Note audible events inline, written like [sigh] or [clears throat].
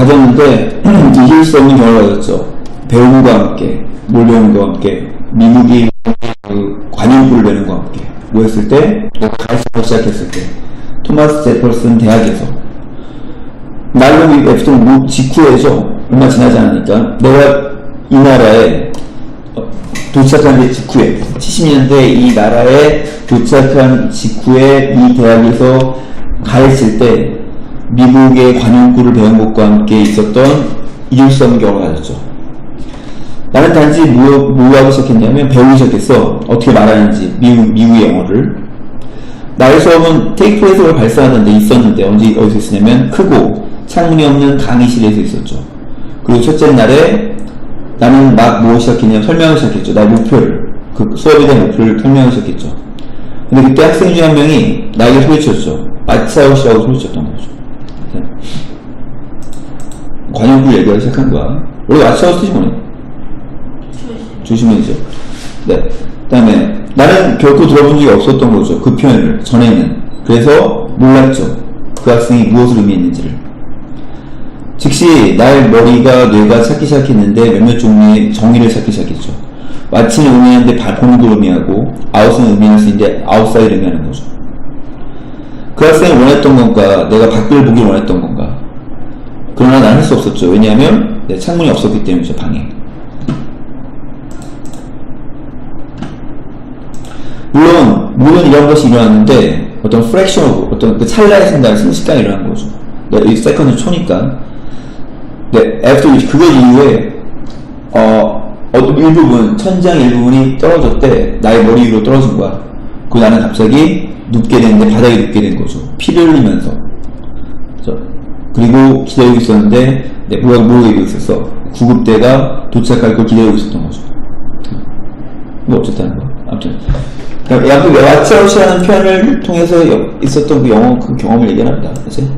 가졌는데 [clears throat] 이길 수 없는 경험을 가졌죠. 배움과 함께, 뭘 배우는 것과 함께, 미국이 그 관용구를 내는 것과 함께 모였을 때, 가르치기 시작했을 때, 토마스 제퍼슨 대학에서 미 웹스톤 무- 직후에죠. 얼마 지나지 않으니까 내가 이 나라에 어, 도착한 게 직후에 70년대 이 나라에 도착한 직후에 이 대학에서 가르칠 때 미국의 관용구를 배운 것과 함께 있었던 없는 경험을 가졌죠. 나는 단지 뭐, 뭐 하기 시작했냐면 배우기 시작했어. 어떻게 말하는지 미국, 미국의 영어를. 나의 수업은 테이크 해석을 발사하는 데 있었는데 언제 어디서 있었냐면 크고 창문이 없는 강의실에서 있었죠. 그리고 첫째 날에 나는 막 뭐 시작했냐면 설명을 시작했죠. 나의 목표를 그 수업에 대한 목표를 설명을 시작했죠. 근데 그때 학생 중 한 명이 나에게 소리쳤죠. 마차오시라고 소리쳤던 거죠. 네. 관용구 얘기하기 시작한 거야. 원래 마차오시 뜻이 뭐냐? 조심해야죠. 네. 그 다음에 나는 결코 들어본 적이 없었던 거죠. 그 표현을 전에는. 그래서 몰랐죠. 그 학생이 무엇을 의미했는지를. 즉시 나의 머리가 뇌가 찾기 시작했는데 몇몇 종류의 정의를 찾기 시작했죠. 왓츠는 의미하는데 발콘을 의미하고 아웃은 의미할 수 있는데 아웃사이드 의미하는 거죠. 그 학생이 원했던 건가 내가 밖을 보길 원했던 건가 그러나 난 할 수 없었죠. 왜냐하면 내 창문이 없었기 때문이죠. 방에. 물론 물론 이런 것이 일어났는데 어떤 프랙션 어떤 그 찰나의 순간 순식간에 일어난 거죠. 네, 이 세컨드 초니까. 네, after 그것 이후에 어 어떤 일부분 천장 일부분이 떨어졌대 나의 머리 위로 떨어진 거야. 그 나는 갑자기 눕게 됐는데 바닥에 눕게 된 거죠. 피를 흘리면서. 그리고 기다리고 있었는데 네, 뭐가 모르고 있었어. 구급대가 도착할 걸 기다리고 있었던 거죠. 뭐 어쨌다는 거. 아무튼 야그 왓츠아웃이라는 표현을 통해서 여- 있었던 그 영어 그 경험을 얘기합니다. 그치?